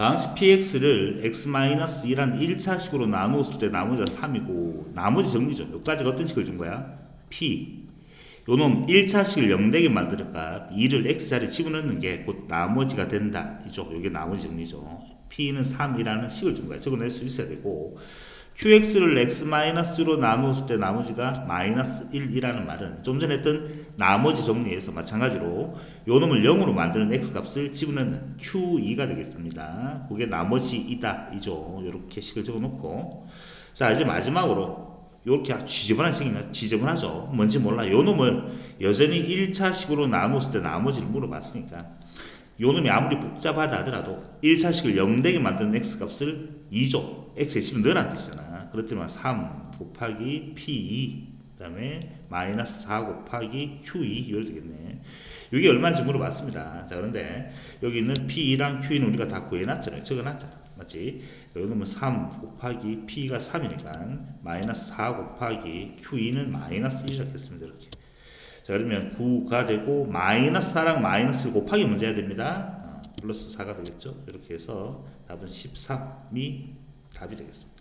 더항식 px를 x-2라는 1차식으로 나누었을 때 나머지가 3이고 나머지 정리죠. 여기까지가 어떤 식을 준 거야? p 요놈 1차식을 0되게 만드는 값 2를 x자리에 집어넣는 게 곧 나머지가 된다. 이죠. 이게 나머지 정리죠. p는 3이라는 식을 준 거야. 적어낼 수 있어야 되고 qx를 x-로 나누었을 때 나머지가 마이너스 1이라는 말은 좀 전에 했던 나머지 정리에서 마찬가지로 요 놈을 0으로 만드는 x값을 집어넣는 q2가 되겠습니다. 그게 나머지 이다. 이죠. 이렇게 식을 적어놓고 자 이제 마지막으로 이렇게 지저분한 식이나 지저분하죠. 뭔지 몰라. 요 놈을 여전히 1차식으로 나누었을 때 나머지를 물어봤으니까 요 놈이 아무리 복잡하다 하더라도 1차식을 0되게 만드는 x값을 2조 x에 집어 넣으라는 뜻이잖아 그렇지만 3 곱하기 p2 그 다음에 마이너스 4 곱하기 q2 이걸 되겠네. 이게 얼마인지 물어봤습니다. 자 그런데 여기 있는 p2랑 q2는 우리가 다 구해놨잖아요. 적어놨잖아. 맞지? 여기 넣으면 3 곱하기 p가 3이니까 마이너스 4 곱하기 q2는 마이너스 1이라고 했습니다 이렇게. 자 그러면 9가 되고 마이너스 4랑 마이너스 곱하기 해야 됩니다. 어, 플러스 4가 되겠죠? 이렇게 해서 답은 13이 답이 되겠습니다